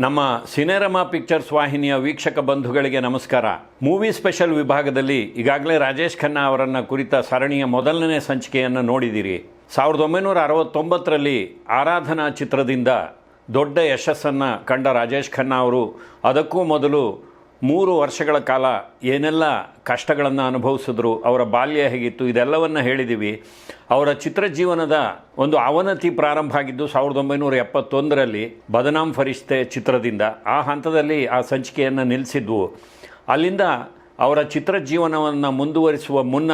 ನಮ್ಮ ಸಿನೆರಮಾ ಪಿಕ್ಚರ್ಸ್ ವಾಹಿನಿಯ ವೀಕ್ಷಕ ಬಂಧುಗಳಿಗೆ ನಮಸ್ಕಾರ. ಮೂವಿ ಸ್ಪೆಷಲ್ ವಿಭಾಗದಲ್ಲಿ ಈಗಾಗಲೇ ರಾಜೇಶ್ ಖನ್ನಾ ಅವರನ್ನು ಕುರಿತ ಸರಣಿಯ ಮೊದಲನೇ ಸಂಚಿಕೆಯನ್ನು ನೋಡಿದಿರಿ. ಸಾವಿರದ ಒಂಬೈನೂರ ಅರವತ್ತೊಂಬತ್ತರಲ್ಲಿ ಆರಾಧನಾ ಚಿತ್ರದಿಂದ ದೊಡ್ಡ ಯಶಸ್ಸನ್ನು ಕಂಡ ರಾಜೇಶ್ ಖನ್ನಾ ಅವರು ಅದಕ್ಕೂ ಮೊದಲು ಮೂರು ವರ್ಷಗಳ ಕಾಲ ಏನೆಲ್ಲ ಕಷ್ಟಗಳನ್ನು ಅನುಭವಿಸಿದ್ರು, ಅವರ ಬಾಲ್ಯ ಹೇಗಿತ್ತು, ಇದೆಲ್ಲವನ್ನು ಹೇಳಿದ್ದೀವಿ ಅವರ ಚಿತ್ರಜೀವನದ ಒಂದು ಅವನತಿ ಪ್ರಾರಂಭ ಆಗಿದ್ದು ಸಾವಿರದ ಒಂಬೈನೂರ ಎಪ್ಪತ್ತೊಂದರಲ್ಲಿ ಬದನಾಮ್ ಫರಿಷ್ತೆ ಚಿತ್ರದಿಂದ. ಆ ಹಂತದಲ್ಲಿ ಆ ಸಂಚಿಕೆಯನ್ನು ನಿಲ್ಲಿಸಿದ್ವು ಅಲ್ಲಿಂದ ಅವರ ಚಿತ್ರಜೀವನವನ್ನು ಮುಂದುವರಿಸುವ ಮುನ್ನ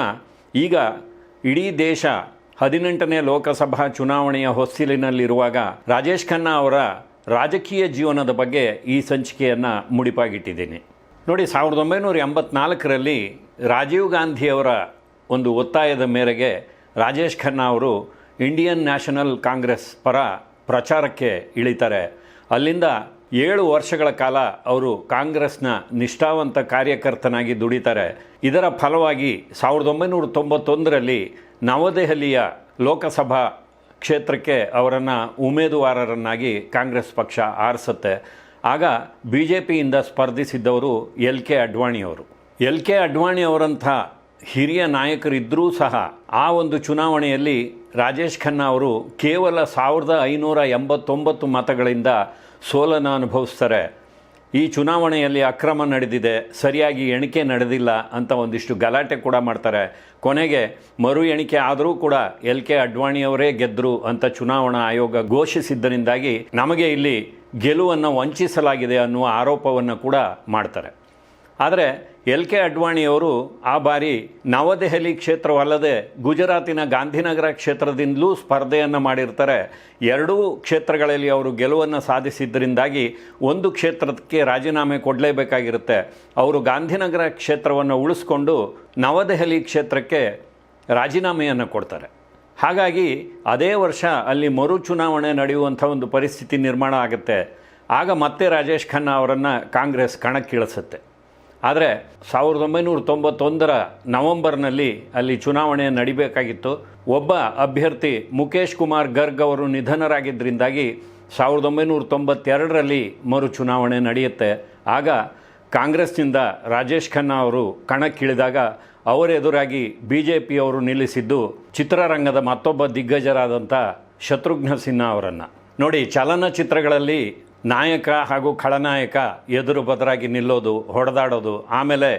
ಈಗ ಇಡೀ ದೇಶ ಹದಿನೆಂಟನೇ ಲೋಕಸಭಾ ಚುನಾವಣೆಯ ಹೊಸ್ತಿಲಿನಲ್ಲಿರುವಾಗ ರಾಜೇಶ್ ಖನ್ನಾ ಅವರ ರಾಜಕೀಯ ಜೀವನದ ಬಗ್ಗೆ ಈ ಸಂಚಿಕೆಯನ್ನು ಮುಡಿಪಾಗಿಟ್ಟಿದ್ದೀನಿ. ನೋಡಿ, ಸಾವಿರದ ಒಂಬೈನೂರ ಎಂಬತ್ನಾಲ್ಕರಲ್ಲಿ ರಾಜೀವ್ ಗಾಂಧಿಯವರ ಒಂದು ಒತ್ತಾಯದ ಮೇರೆಗೆ ರಾಜೇಶ್ ಖನ್ನಾ ಅವರು ಇಂಡಿಯನ್ ನ್ಯಾಷನಲ್ ಕಾಂಗ್ರೆಸ್ ಪರ ಪ್ರಚಾರಕ್ಕೆ ಇಳಿತಾರೆ. ಅಲ್ಲಿಂದ ಏಳು ವರ್ಷಗಳ ಕಾಲ ಅವರು ಕಾಂಗ್ರೆಸ್ನ ನಿಷ್ಠಾವಂತ ಕಾರ್ಯಕರ್ತನಾಗಿ ದುಡಿತಾರೆ. ಇದರ ಫಲವಾಗಿ ಸಾವಿರದ ಒಂಬೈನೂರ ತೊಂಬತ್ತೊಂದರಲ್ಲಿ ನವದೆಹಲಿಯ ಲೋಕಸಭಾ ಕ್ಷೇತ್ರಕ್ಕೆ ಅವರನ್ನು ಉಮೇದುವಾರರನ್ನಾಗಿ ಕಾಂಗ್ರೆಸ್ ಪಕ್ಷ ಆರಿಸುತ್ತೆ. ಆಗ ಬಿ ಜೆ ಪಿಯಿಂದ ಸ್ಪರ್ಧಿಸಿದ್ದವರು ಎಲ್ ಕೆ ಅಡ್ವಾಣಿಯವರು ಎಲ್ ಕೆ ಅಡ್ವಾಣಿಯವರಂಥ ಹಿರಿಯ ನಾಯಕರಿದ್ದರೂ ಸಹ ಆ ಒಂದು ಚುನಾವಣೆಯಲ್ಲಿ ರಾಜೇಶ್ ಖನ್ನಾ ಅವರು ಕೇವಲ ಸಾವಿರದ ಐನೂರ ಎಂಬತ್ತೊಂಬತ್ತು ಮತಗಳಿಂದ ಸೋಲನ್ನು ಅನುಭವಿಸ್ತಾರೆ. ಈ ಚುನಾವಣೆಯಲ್ಲಿ ಅಕ್ರಮ ನಡೆದಿದೆ, ಸರಿಯಾಗಿ ಎಣಿಕೆ ನಡೆದಿಲ್ಲ ಅಂತ ಒಂದಿಷ್ಟು ಗಲಾಟೆ ಕೂಡ ಮಾಡ್ತಾರೆ. ಕೊನೆಗೆ ಮರು ಎಣಿಕೆ ಆದರೂ ಕೂಡ ಎಲ್ ಕೆ ಅಡ್ವಾಣಿಯವರೇ ಗೆದ್ದರು ಅಂತ ಚುನಾವಣಾ ಆಯೋಗ ಘೋಷಿಸಿದ್ದರಿಂದಾಗಿ ನಮಗೆ ಇಲ್ಲಿ ಗೆಲುವನ್ನು ವಂಚಿಸಲಾಗಿದೆ ಅನ್ನುವ ಆರೋಪವನ್ನು ಕೂಡ ಮಾಡ್ತಾರೆ. ಆದರೆ ಎಲ್ ಕೆ ಅಡ್ವಾಣಿಯವರು ಆ ಬಾರಿ ನವದೆಹಲಿ ಕ್ಷೇತ್ರವಲ್ಲದೆ ಗುಜರಾತಿನ ಗಾಂಧಿನಗರ ಕ್ಷೇತ್ರದಿಂದಲೂ ಸ್ಪರ್ಧೆಯನ್ನು ಮಾಡಿರ್ತಾರೆ. ಎರಡೂ ಕ್ಷೇತ್ರಗಳಲ್ಲಿ ಅವರು ಗೆಲುವನ್ನು ಸಾಧಿಸಿದ್ದರಿಂದಾಗಿ ಒಂದು ಕ್ಷೇತ್ರಕ್ಕೆ ರಾಜೀನಾಮೆ ಕೊಡಲೇಬೇಕಾಗಿರುತ್ತೆ. ಅವರು ಗಾಂಧಿನಗರ ಕ್ಷೇತ್ರವನ್ನು ಉಳಿಸ್ಕೊಂಡು ನವದೆಹಲಿ ಕ್ಷೇತ್ರಕ್ಕೆ ರಾಜೀನಾಮೆಯನ್ನು ಕೊಡ್ತಾರೆ. ಹಾಗಾಗಿ ಅದೇ ವರ್ಷ ಅಲ್ಲಿ ಮರು ಚುನಾವಣೆ ನಡೆಯುವಂಥ ಒಂದು ಪರಿಸ್ಥಿತಿ ನಿರ್ಮಾಣ ಆಗುತ್ತೆ. ಆಗ ಮತ್ತೆ ರಾಜೇಶ್ ಖನ್ನಾ ಅವರನ್ನು ಕಾಂಗ್ರೆಸ್ ಕಣಕ್ಕಿಳಿಸುತ್ತೆ. ಆದರೆ ಸಾವಿರದ ಒಂಬೈನೂರ ತೊಂಬತ್ತೊಂದರ ನವೆಂಬರ್ನಲ್ಲಿ ಅಲ್ಲಿ ಚುನಾವಣೆ ನಡಿಬೇಕಾಗಿತ್ತು. ಒಬ್ಬ ಅಭ್ಯರ್ಥಿ ಮುಖೇಶ್ ಕುಮಾರ್ ಗರ್ಗ್ ಅವರು ನಿಧನರಾಗಿದ್ದರಿಂದಾಗಿ ಸಾವಿರದ ಒಂಬೈನೂರ ತೊಂಬತ್ತೆರಡರಲ್ಲಿ ಮರು ಚುನಾವಣೆ ನಡೆಯುತ್ತೆ. ಆಗ ಕಾಂಗ್ರೆಸ್ನಿಂದ ರಾಜೇಶ್ ಖನ್ನಾ ಅವರು ಕಣಕ್ಕಿಳಿದಾಗ ಅವರೆದುರಾಗಿ ಬಿ ಜೆ ಪಿಯವರು ನಿಲ್ಲಿಸಿದ್ದು ಚಿತ್ರರಂಗದ ಮತ್ತೊಬ್ಬ ದಿಗ್ಗಜರಾದಂಥ ಶತ್ರುಘ್ನ ಸಿನ್ಹಾ ಅವರನ್ನು. ನೋಡಿ, ಚಲನಚಿತ್ರಗಳಲ್ಲಿ ನಾಯಕ ಹಾಗೂ ಖಳನಾಯಕ ಎದುರು ಬದರಾಗಿ ನಿಲ್ಲೋದು, ಹೊಡೆದಾಡೋದು, ಆಮೇಲೆ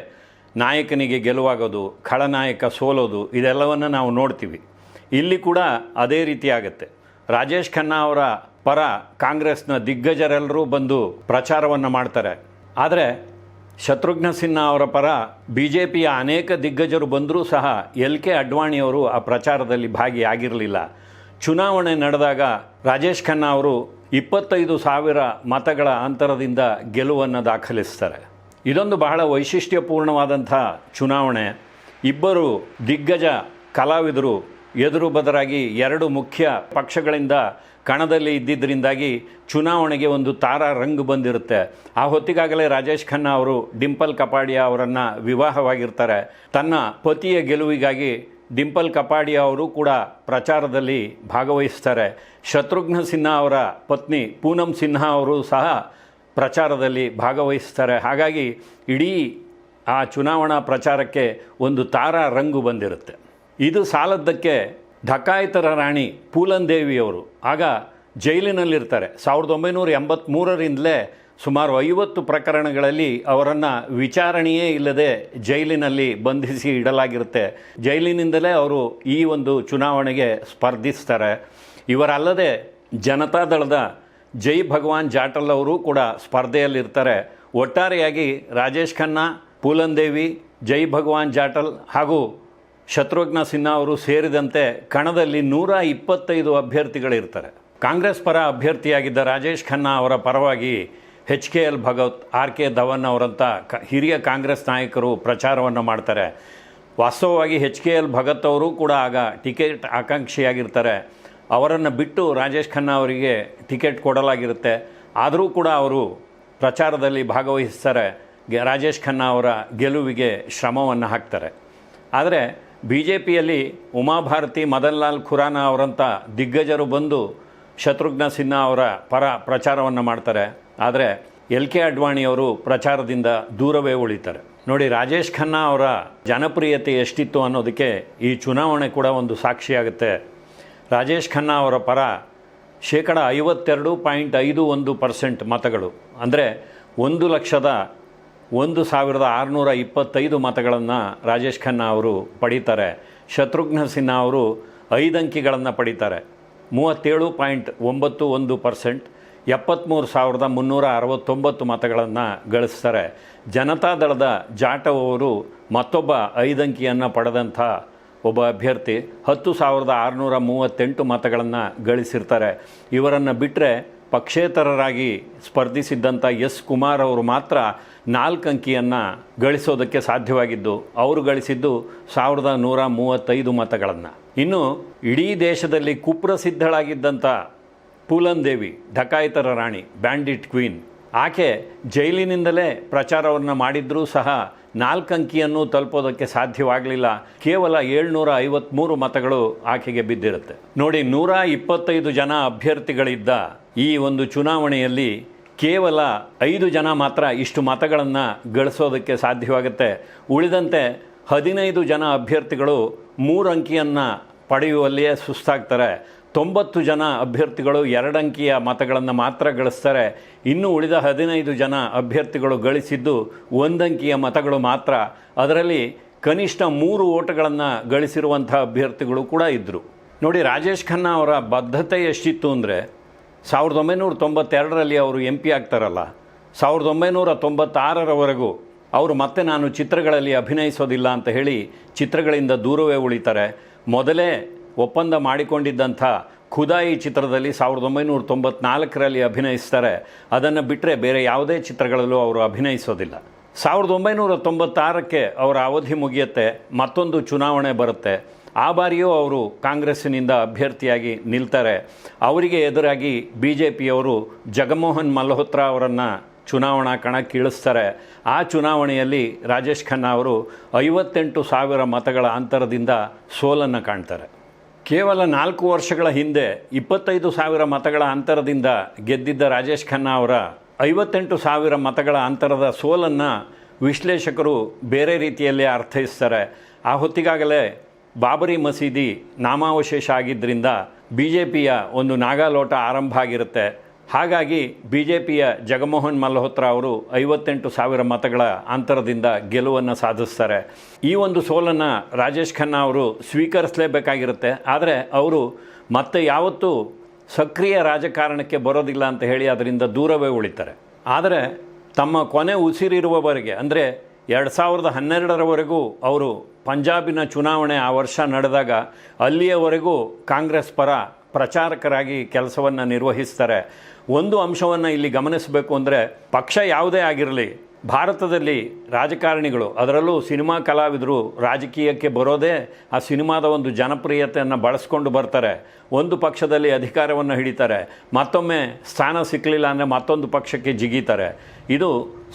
ನಾಯಕನಿಗೆ ಗೆಲುವಾಗೋದು, ಖಳನಾಯಕ ಸೋಲೋದು, ಇದೆಲ್ಲವನ್ನು ನಾವು ನೋಡ್ತೀವಿ. ಇಲ್ಲಿ ಕೂಡ ಅದೇ ರೀತಿ ಆಗುತ್ತೆ. ರಾಜೇಶ್ ಖನ್ನಾ ಅವರ ಪರ ಕಾಂಗ್ರೆಸ್ನ ದಿಗ್ಗಜರೆಲ್ಲರೂ ಬಂದು ಪ್ರಚಾರವನ್ನು ಮಾಡ್ತಾರೆ. ಆದರೆ ಶತ್ರುಘ್ನ ಸಿನ್ಹಾ ಅವರ ಪರ ಬಿ ಜೆ ಪಿಯ ಅನೇಕ ದಿಗ್ಗಜರು ಬಂದರೂ ಸಹ ಎಲ್ ಕೆ ಅಡ್ವಾಣಿಯವರು ಆ ಪ್ರಚಾರದಲ್ಲಿ ಭಾಗಿಯಾಗಿರಲಿಲ್ಲ. ಚುನಾವಣೆ ನಡೆದಾಗ ರಾಜೇಶ್ ಖನ್ನಾ ಅವರು ಇಪ್ಪತ್ತೈದು ಸಾವಿರ ಮತಗಳ ಅಂತರದಿಂದ ಗೆಲುವನ್ನು ದಾಖಲಿಸ್ತಾರೆ. ಇದೊಂದು ಬಹಳ ವೈಶಿಷ್ಟ್ಯಪೂರ್ಣವಾದಂಥ ಚುನಾವಣೆ. ಇಬ್ಬರು ದಿಗ್ಗಜ ಕಲಾವಿದರು ಎದುರು ಬದರಾಗಿ ಎರಡು ಮುಖ್ಯ ಪಕ್ಷಗಳಿಂದ ಕಣದಲ್ಲಿ ಇದ್ದಿದ್ದರಿಂದಾಗಿ ಚುನಾವಣೆಗೆ ಒಂದು ತಾರಾ ರಂಗು ಬಂದಿರುತ್ತೆ. ಆ ಹೊತ್ತಿಗಾಗಲೇ ರಾಜೇಶ್ ಖನ್ನಾ ಅವರು ಡಿಂಪಲ್ ಕಪಾಡಿಯಾ ಅವರನ್ನು ವಿವಾಹವಾಗಿರ್ತಾರೆ. ತನ್ನ ಪತಿಯ ಗೆಲುವಿಗಾಗಿ ಡಿಂಪಲ್ ಕಪಾಡಿಯಾ ಅವರು ಕೂಡ ಪ್ರಚಾರದಲ್ಲಿ ಭಾಗವಹಿಸ್ತಾರೆ. ಶತ್ರುಘ್ನ ಸಿನ್ಹಾ ಅವರ ಪತ್ನಿ ಪೂನಂ ಸಿನ್ಹಾ ಅವರು ಸಹ ಪ್ರಚಾರದಲ್ಲಿ ಭಾಗವಹಿಸ್ತಾರೆ. ಹಾಗಾಗಿ ಇಡೀ ಆ ಚುನಾವಣಾ ಪ್ರಚಾರಕ್ಕೆ ಒಂದು ತಾರಾ ರಂಗು ಬಂದಿರುತ್ತೆ. ಇದು ಸಾಲದ್ದಕ್ಕೆ ಢಕಾಯಿತರ ರಾಣಿ ಪೂಲನ್ ದೇವಿಯವರು ಆಗ ಜೈಲಿನಲ್ಲಿರ್ತಾರೆ. ಸಾವಿರದ ಒಂಬೈನೂರ ಎಂಬತ್ತ್ಮೂರರಿಂದಲೇ ಸುಮಾರು ಐವತ್ತು ಪ್ರಕರಣಗಳಲ್ಲಿ ಅವರನ್ನು ವಿಚಾರಣೆಯೇ ಇಲ್ಲದೆ ಜೈಲಿನಲ್ಲಿ ಬಂಧಿಸಿ ಇಡಲಾಗಿರುತ್ತೆ. ಜೈಲಿನಿಂದಲೇ ಅವರು ಈ ಒಂದು ಚುನಾವಣೆಗೆ ಸ್ಪರ್ಧಿಸ್ತಾರೆ. ಇವರಲ್ಲದೆ ಜನತಾದಳದ ಜೈ ಭಗವಾನ್ ಜಾಟಲ್ ಅವರು ಕೂಡ ಸ್ಪರ್ಧೆಯಲ್ಲಿರ್ತಾರೆ. ಒಟ್ಟಾರೆಯಾಗಿ ರಾಜೇಶ್ ಖನ್ನಾ ಪೂಲನ್ ದೇವಿ ಜೈ ಭಗವಾನ್ ಜಾಟಲ್ ಹಾಗೂ ಶತ್ರುಘ್ನ ಸಿನ್ಹಾ ಅವರು ಸೇರಿದಂತೆ ಕಣದಲ್ಲಿ ನೂರ ಇಪ್ಪತ್ತೈದು ಅಭ್ಯರ್ಥಿಗಳಿರ್ತಾರೆ. ಕಾಂಗ್ರೆಸ್ ಪರ ಅಭ್ಯರ್ಥಿಯಾಗಿದ್ದ ರಾಜೇಶ್ ಖನ್ನಾ ಅವರ ಪರವಾಗಿ H K L Bhagwat R K Dhawan ಅವರಂಥ ಕ ಹಿರಿಯ ಕಾಂಗ್ರೆಸ್ ನಾಯಕರು ಪ್ರಚಾರವನ್ನು ಮಾಡ್ತಾರೆ. ವಾಸ್ತವವಾಗಿ ಎಚ್ ಕೆ ಎಲ್ ಭಗತ್ ಅವರು ಕೂಡ ಆಗ ಟಿಕೆಟ್ ಆಕಾಂಕ್ಷಿಯಾಗಿರ್ತಾರೆ. ಅವರನ್ನು ಬಿಟ್ಟು ರಾಜೇಶ್ ಖನ್ನಾ ಅವರಿಗೆ ಟಿಕೆಟ್ ಕೊಡಲಾಗಿರುತ್ತೆ. ಆದರೂ ಕೂಡ ಅವರು ಪ್ರಚಾರದಲ್ಲಿ ಭಾಗವಹಿಸ್ತಾರೆ. ರಾಜೇಶ್ ಖನ್ನಾ ಅವರ ಗೆಲುವಿಗೆ ಶ್ರಮವನ್ನು ಹಾಕ್ತಾರೆ. ಆದರೆ ಬಿ ಜೆ ಪಿಯಲ್ಲಿ ಉಮಾಭಾರತಿ, ಮದನ್ಲಾಲ್ ಖುರಾನ ಅವರಂಥ ದಿಗ್ಗಜರು ಬಂದು ಶತ್ರುಘ್ನ ಸಿನ್ಹಾ ಅವರ ಪರ ಪ್ರಚಾರವನ್ನು ಮಾಡ್ತಾರೆ. ಆದರೆ ಎಲ್ ಕೆ ಅಡ್ವಾಣಿಯವರು ಪ್ರಚಾರದಿಂದ ದೂರವೇ ಉಳಿತಾರೆ. ನೋಡಿ, ರಾಜೇಶ್ ಖನ್ನಾ ಅವರ ಜನಪ್ರಿಯತೆ ಎಷ್ಟಿತ್ತು ಅನ್ನೋದಕ್ಕೆ ಈ ಚುನಾವಣೆ ಕೂಡ ಒಂದು ಸಾಕ್ಷಿಯಾಗುತ್ತೆ. ರಾಜೇಶ್ ಖನ್ನಾ ಅವರ ಪರ ಶೇಕಡ ಐವತ್ತೆರಡು ಪಾಯಿಂಟ್ ಐದು ಒಂದು ಪರ್ಸೆಂಟ್ ಮತಗಳು. ಅಂದರೆ ಒಂದು ಲಕ್ಷದ ಒಂದು ಸಾವಿರದ ಆರುನೂರ ಇಪ್ಪತ್ತೈದು ಮತಗಳನ್ನು ರಾಜೇಶ್ ಖನ್ನಾ ಅವರು ಪಡೀತಾರೆ. ಶತ್ರುಘ್ನ ಸಿನ್ಹಾ ಅವರು ಐದು ಅಂಕಿಗಳನ್ನು ಪಡೀತಾರೆ. ಮೂವತ್ತೇಳು ಪಾಯಿಂಟ್ ಒಂಬತ್ತು ಒಂದು ಪರ್ಸೆಂಟ್ ಎಪ್ಪತ್ತ್ಮೂರು ಸಾವಿರದ ಮುನ್ನೂರ ಅರವತ್ತೊಂಬತ್ತು ಮತಗಳನ್ನು ಗಳಿಸ್ತಾರೆ. ಜನತಾದಳದ ಜಾಟವ್ ಅವರು ಮತ್ತೊಬ್ಬ ಐದಂಕಿಯನ್ನು ಪಡೆದಂಥ ಒಬ್ಬ ಅಭ್ಯರ್ಥಿ ಹತ್ತು ಸಾವಿರದ ಆರುನೂರ ಮೂವತ್ತೆಂಟು ಮತಗಳನ್ನು ಗಳಿಸಿರ್ತಾರೆ. ಇವರನ್ನು ಬಿಟ್ಟರೆ ಪಕ್ಷೇತರರಾಗಿ ಸ್ಪರ್ಧಿಸಿದ್ದಂಥ ಎಸ್ ಕುಮಾರ್ ಅವರು ಮಾತ್ರ ನಾಲ್ಕು ಅಂಕಿಯನ್ನು ಗಳಿಸೋದಕ್ಕೆ ಸಾಧ್ಯವಾಗಿದ್ದು ಅವರು ಗಳಿಸಿದ್ದು ಸಾವಿರದ ನೂರ ಮೂವತ್ತೈದು ಮತಗಳನ್ನು. ಇನ್ನು ಇಡೀ ದೇಶದಲ್ಲಿ ಕುಪ್ರಸಿದ್ಧಳಾಗಿದ್ದಂಥ ಪೂಲನ್ ದೇವಿ ಢಕಾಯಿತರ ರಾಣಿ, ಬ್ಯಾಂಡಿಟ್ ಕ್ವೀನ್, ಆಕೆ ಜೈಲಿನಿಂದಲೇ ಪ್ರಚಾರವನ್ನು ಮಾಡಿದ್ರೂ ಸಹ ನಾಲ್ಕು ಅಂಕಿಯನ್ನು ತಲುಪೋದಕ್ಕೆ ಸಾಧ್ಯವಾಗಲಿಲ್ಲ. ಕೇವಲ ಏಳ್ನೂರ ಐವತ್ತ್ಮೂರು ಮತಗಳು ಆಕೆಗೆ ಬಿದ್ದಿರುತ್ತೆ. ನೋಡಿ ನೂರ ಇಪ್ಪತ್ತೈದು ಜನ ಅಭ್ಯರ್ಥಿಗಳಿದ್ದ ಈ ಒಂದು ಚುನಾವಣೆಯಲ್ಲಿ ಕೇವಲ ಐದು ಜನ ಮಾತ್ರ ಇಷ್ಟು ಮತಗಳನ್ನು ಗಳಿಸೋದಕ್ಕೆ ಸಾಧ್ಯವಾಗುತ್ತೆ. ಉಳಿದಂತೆ ಹದಿನೈದು ಜನ ಅಭ್ಯರ್ಥಿಗಳು ಮೂರು ಅಂಕಿಯನ್ನು ಪಡೆಯುವಲ್ಲಿಯೇ ಸುಸ್ತಾಗ್ತಾರೆ. ತೊಂಬತ್ತು ಜನ ಅಭ್ಯರ್ಥಿಗಳು ಎರಡಂಕಿಯ ಮತಗಳನ್ನು ಮಾತ್ರ ಗಳಿಸ್ತಾರೆ. ಇನ್ನು ಉಳಿದ ಹದಿನೈದು ಜನ ಅಭ್ಯರ್ಥಿಗಳು ಗಳಿಸಿದ್ದು ಒಂದಂಕಿಯ ಮತಗಳು ಮಾತ್ರ. ಅದರಲ್ಲಿ ಕನಿಷ್ಠ ಮೂರು ಓಟುಗಳನ್ನು ಗಳಿಸಿರುವಂಥ ಅಭ್ಯರ್ಥಿಗಳು ಕೂಡ ಇದ್ದರು ನೋಡಿ, ರಾಜೇಶ್ ಖನ್ನಾ ಅವರ ಬದ್ಧತೆ ಎಷ್ಟಿತ್ತು ಅಂದರೆ ಸಾವಿರದ ಒಂಬೈನೂರ ತೊಂಬತ್ತೆರಡರಲ್ಲಿ ಅವರು ಎಂ ಪಿ ಆಗ್ತಾರಲ್ಲ, ಸಾವಿರದ ಒಂಬೈನೂರ ತೊಂಬತ್ತಾರರವರೆಗೂ ಅವರು ಮತ್ತೆ ನಾನು ಚಿತ್ರಗಳಲ್ಲಿ ಅಭಿನಯಿಸೋದಿಲ್ಲ ಅಂತ ಹೇಳಿ ಚಿತ್ರಗಳಿಂದ ದೂರವೇ ಉಳಿತಾರೆ. ಮೊದಲೇ ಒಪ್ಪಂದ ಮಾಡಿಕೊಂಡಿದ್ದಂಥ ಖುದಾಯಿ ಚಿತ್ರದಲ್ಲಿ ಸಾವಿರದ ಒಂಬೈನೂರ ತೊಂಬತ್ನಾಲ್ಕರಲ್ಲಿ ಅಭಿನಯಿಸ್ತಾರೆ. ಅದನ್ನು ಬಿಟ್ಟರೆ ಬೇರೆ ಯಾವುದೇ ಚಿತ್ರಗಳಲ್ಲೂ ಅವರು ಅಭಿನಯಿಸೋದಿಲ್ಲ. ಸಾವಿರದ ಒಂಬೈನೂರ ತೊಂಬತ್ತಾರಕ್ಕೆ ಅವರ ಅವಧಿ ಮುಗಿಯುತ್ತೆ, ಮತ್ತೊಂದು ಚುನಾವಣೆ ಬರುತ್ತೆ. ಆ ಬಾರಿಯೂ ಅವರು ಕಾಂಗ್ರೆಸ್ಸಿನಿಂದ ಅಭ್ಯರ್ಥಿಯಾಗಿ ನಿಲ್ತಾರೆ. ಅವರಿಗೆ ಎದುರಾಗಿ ಬಿ ಜೆ ಪಿಯವರು ಜಗಮೋಹನ್ ಮಲ್ಹೋತ್ರಾ ಅವರನ್ನು ಚುನಾವಣಾ ಕಣಕ್ಕೆ ಇಳಿಸ್ತಾರೆ ಆ ಚುನಾವಣೆಯಲ್ಲಿ ರಾಜೇಶ್ ಖನ್ನಾ ಅವರು ಐವತ್ತೆಂಟು ಸಾವಿರ ಮತಗಳ ಅಂತರದಿಂದ ಸೋಲನ್ನು ಕಾಣ್ತಾರೆ. ಕೇವಲ ನಾಲ್ಕು ವರ್ಷಗಳ ಹಿಂದೆ ಇಪ್ಪತ್ತೈದು ಸಾವಿರ ಮತಗಳ ಅಂತರದಿಂದ ಗೆದ್ದಿದ್ದ ರಾಜೇಶ್ ಖನ್ನಾ ಅವರ ಐವತ್ತೆಂಟು ಸಾವಿರ ಮತಗಳ ಅಂತರದ ಸೋಲನ್ನು ವಿಶ್ಲೇಷಕರು ಬೇರೆ ರೀತಿಯಲ್ಲಿ ಅರ್ಥೈಸ್ತಾರೆ. ಆ ಹೊತ್ತಿಗಾಗಲೇ ಬಾಬರಿ ಮಸೀದಿ ನಾಮಾವಶೇಷ ಆಗಿದ್ದರಿಂದ ಬಿ ಜೆ ಪಿಯ ಒಂದು ನಾಗಾಲೋಟ ಆರಂಭ ಆಗಿರುತ್ತೆ. ಹಾಗಾಗಿ ಬಿ ಜೆ ಪಿಯ ಜಗಮೋಹನ್ ಮಲ್ಹೋತ್ರಾ ಅವರು ಐವತ್ತೆಂಟು ಸಾವಿರ ಮತಗಳ ಅಂತರದಿಂದ ಗೆಲುವನ್ನು ಸಾಧಿಸ್ತಾರೆ. ಈ ಒಂದು ಸೋಲನ್ನು ರಾಜೇಶ್ ಖನ್ನಾ ಅವರು ಸ್ವೀಕರಿಸಲೇಬೇಕಾಗಿರುತ್ತೆ. ಆದರೆ ಅವರು ಮತ್ತೆ ಯಾವತ್ತೂ ಸಕ್ರಿಯ ರಾಜಕಾರಣಕ್ಕೆ ಬರೋದಿಲ್ಲ ಅಂತ ಹೇಳಿ ಅದರಿಂದ ದೂರವೇ ಉಳಿತಾರೆ. ಆದರೆ ತಮ್ಮ ಕೊನೆ ಉಸಿರಿರುವವರೆಗೆ, ಅಂದರೆ ಎರಡು ಸಾವಿರದ ಹನ್ನೆರಡರವರೆಗೂ ಅವರು ಪಂಜಾಬಿನ ಚುನಾವಣೆ ಆ ವರ್ಷ ನಡೆದಾಗ ಅಲ್ಲಿಯವರೆಗೂ ಕಾಂಗ್ರೆಸ್ ಪರ ಪ್ರಚಾರಕರಾಗಿ ಕೆಲಸವನ್ನು ನಿರ್ವಹಿಸ್ತಾರೆ. ಒಂದು ಅಂಶವನ್ನು ಇಲ್ಲಿ ಗಮನಿಸಬೇಕು ಅಂದರೆ ಪಕ್ಷ ಯಾವುದೇ ಆಗಿರಲಿ ಭಾರತದಲ್ಲಿ ರಾಜಕಾರಣಿಗಳು, ಅದರಲ್ಲೂ ಸಿನಿಮಾ ಕಲಾವಿದರು ರಾಜಕೀಯಕ್ಕೆ ಬರೋದೇ ಆ ಸಿನಿಮಾದ ಒಂದು ಜನಪ್ರಿಯತೆಯನ್ನು ಬಳಸ್ಕೊಂಡು ಬರ್ತಾರೆ. ಒಂದು ಪಕ್ಷದಲ್ಲಿ ಅಧಿಕಾರವನ್ನು ಹಿಡಿತಾರೆ. ಮತ್ತೊಮ್ಮೆ ಸ್ಥಾನ ಸಿಕ್ಕಲಿಲ್ಲ ಅಂದರೆ ಮತ್ತೊಂದು ಪಕ್ಷಕ್ಕೆ ಜಿಗಿತಾರೆ. ಇದು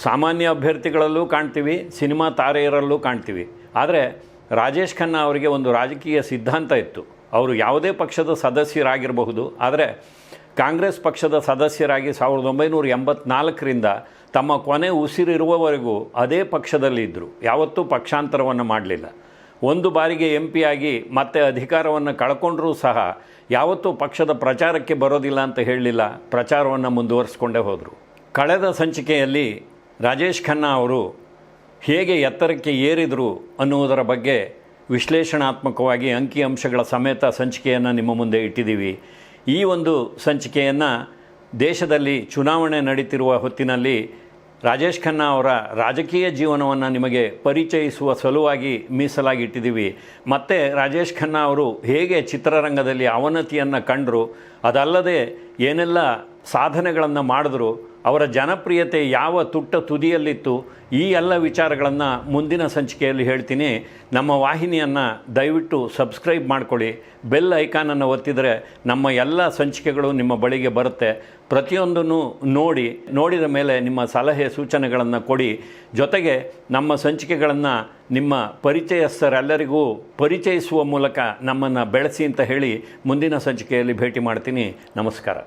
ಸಾಮಾನ್ಯ ಅಭ್ಯರ್ಥಿಗಳಲ್ಲೂ ಕಾಣ್ತೀವಿ, ಸಿನಿಮಾ ತಾರೆಯರಲ್ಲೂ ಕಾಣ್ತೀವಿ. ಆದರೆ ರಾಜೇಶ್ ಖನ್ನಾ ಅವರಿಗೆ ಒಂದು ರಾಜಕೀಯ ಸಿದ್ಧಾಂತ ಇತ್ತು. ಅವರು ಯಾವುದೇ ಪಕ್ಷದ ಸದಸ್ಯರಾಗಿರಬಹುದು, ಆದರೆ ಕಾಂಗ್ರೆಸ್ ಪಕ್ಷದ ಸದಸ್ಯರಾಗಿ ಸಾವಿರದ ಒಂಬೈನೂರ ಎಂಬತ್ನಾಲ್ಕರಿಂದ ತಮ್ಮ ಕೊನೆ ಉಸಿರಿರುವವರೆಗೂ ಅದೇ ಪಕ್ಷದಲ್ಲಿ ಇದ್ದರು ಯಾವತ್ತೂ ಪಕ್ಷಾಂತರವನ್ನು ಮಾಡಲಿಲ್ಲ. ಒಂದು ಬಾರಿಗೆ ಎಂ ಆಗಿ ಮತ್ತೆ ಅಧಿಕಾರವನ್ನು ಕಳ್ಕೊಂಡ್ರೂ ಸಹ ಯಾವತ್ತೂ ಪಕ್ಷದ ಪ್ರಚಾರಕ್ಕೆ ಬರೋದಿಲ್ಲ ಅಂತ ಹೇಳಲಿಲ್ಲ. ಪ್ರಚಾರವನ್ನು ಮುಂದುವರಿಸ್ಕೊಂಡೇ ಹೋದರು. ಕಳೆದ ಸಂಚಿಕೆಯಲ್ಲಿ ರಾಜೇಶ್ ಖನ್ನಾ ಅವರು ಹೇಗೆ ಎತ್ತರಕ್ಕೆ ಏರಿದರು ಅನ್ನುವುದರ ಬಗ್ಗೆ ವಿಶ್ಲೇಷಣಾತ್ಮಕವಾಗಿ ಅಂಕಿಅಂಶಗಳ ಸಮೇತ ಸಂಚಿಕೆಯನ್ನು ನಿಮ್ಮ ಮುಂದೆ ಇಟ್ಟಿದ್ದೀವಿ. ಈ ಒಂದು ಸಂಚಿಕೆಯನ್ನು ದೇಶದಲ್ಲಿ ಚುನಾವಣೆ ನಡೀತಿರುವ ಹೊತ್ತಿನಲ್ಲಿ ರಾಜೇಶ್ ಖನ್ನಾ ಅವರ ರಾಜಕೀಯ ಜೀವನವನ್ನು ನಿಮಗೆ ಪರಿಚಯಿಸುವ ಸಲುವಾಗಿ ಮೀಸಲಾಗಿಟ್ಟಿದ್ದೀವಿ. ಮತ್ತು ರಾಜೇಶ್ ಖನ್ನಾ ಅವರು ಹೇಗೆ ಚಿತ್ರರಂಗದಲ್ಲಿ ಅವನತಿಯನ್ನು ಕಂಡರು, ಅದಲ್ಲದೆ ಏನೆಲ್ಲ ಸಾಧನೆಗಳನ್ನು ಮಾಡಿದ್ರು, ಅವರ ಜನಪ್ರಿಯತೆ ಯಾವ ತುಟ್ಟ ತುದಿಯಲ್ಲಿತ್ತು, ಈ ಎಲ್ಲ ವಿಚಾರಗಳನ್ನು ಮುಂದಿನ ಸಂಚಿಕೆಯಲ್ಲಿ ಹೇಳ್ತೀನಿ. ನಮ್ಮ ವಾಹಿನಿಯನ್ನು ದಯವಿಟ್ಟು ಸಬ್ಸ್ಕ್ರೈಬ್ ಮಾಡ್ಕೊಳ್ಳಿ. ಬೆಲ್ ಐಕಾನನ್ನು ಒತ್ತಿದರೆ ನಮ್ಮ ಎಲ್ಲ ಸಂಚಿಕೆಗಳು ನಿಮ್ಮ ಬಳಿಗೆ ಬರುತ್ತೆ. ಪ್ರತಿಯೊಂದನ್ನು ನೋಡಿ, ನೋಡಿದ ಮೇಲೆ ನಿಮ್ಮ ಸಲಹೆ ಸೂಚನೆಗಳನ್ನು ಕೊಡಿ. ಜೊತೆಗೆ ನಮ್ಮ ಸಂಚಿಕೆಗಳನ್ನು ನಿಮ್ಮ ಪರಿಚಯಸ್ಥರೆಲ್ಲರಿಗೂ ಪರಿಚಯಿಸುವ ಮೂಲಕ ನಮ್ಮನ್ನು ಬೆಳೆಸಿ ಅಂತ ಹೇಳಿ ಮುಂದಿನ ಸಂಚಿಕೆಯಲ್ಲಿ ಭೇಟಿ ಮಾಡ್ತೀನಿ. ನಮಸ್ಕಾರ.